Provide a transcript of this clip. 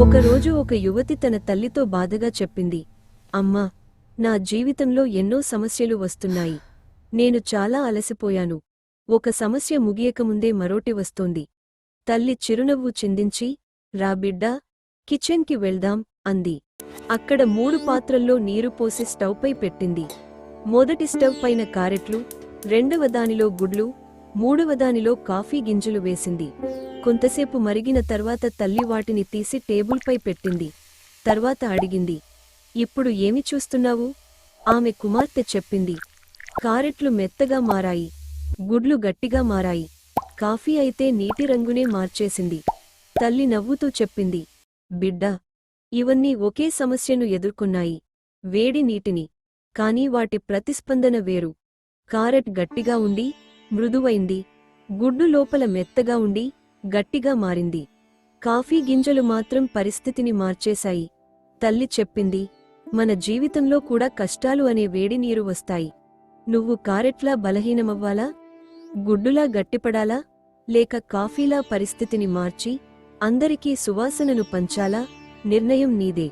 ఒకరోజు ఒక యువతి తన తల్లితో బాధగా చెప్పింది అమ్మా నా జీవితంలో ఎన్నో సమస్యలు వస్తున్నాయి. నేను చాలా అలసిపోయాను. ఒక సమస్య ముగియకముందే మరోటి వస్తోంది. తల్లి చిరునవ్వు చిందించి రా బిడ్డా కిచెన్కి వెళ్దాం అంది. అక్కడ మూడు పాత్రల్లో నీరు పోసి స్టవ్పై పెట్టింది. మొదటి స్టవ్ పైన కారెట్లు రెండవ దానిలో గుడ్లు మూడవ దానిలో కాఫీ గింజలు వేసింది. కొంతసేపు మరిగిన తర్వాత తల్లి వాటిని తీసి టేబుల్పై పెట్టింది. తర్వాత అడిగింది ఇప్పుడు ఏమి చూస్తున్నావు? ఆమె కుమార్తె చెప్పింది కారెట్లు మెత్తగా మారాయి గుడ్లు గట్టిగా మారాయి కాఫీ అయితే నీటి రంగునే మార్చేసింది. తల్లి నవ్వుతూ చెప్పింది బిడ్డా ఇవన్నీ ఒకే సమస్యను ఎదుర్కొన్నాయి వేడి నీటిని కాని వాటి ప్రతిస్పందన వేరు. కారెట్ గట్టిగా ఉండి మృదువైంది. గుడ్డు లోపల మెత్తగా ఉండి గట్టిగా మారింది. కాఫీ గింజలు మాత్రం పరిస్థితిని మార్చేశాయి. తల్లి చెప్పింది మన జీవితంలో కూడా కష్టాలు అనే వేడి నీరు వస్తాయి. నువ్వు కారెట్లా బలహీనమవ్వాలా? గుడ్డులా గట్టిపడాలా? లేక కాఫీలా పరిస్థితిని మార్చి అందరికీ సువాసనను పంచాలా? నిర్ణయం నీదే.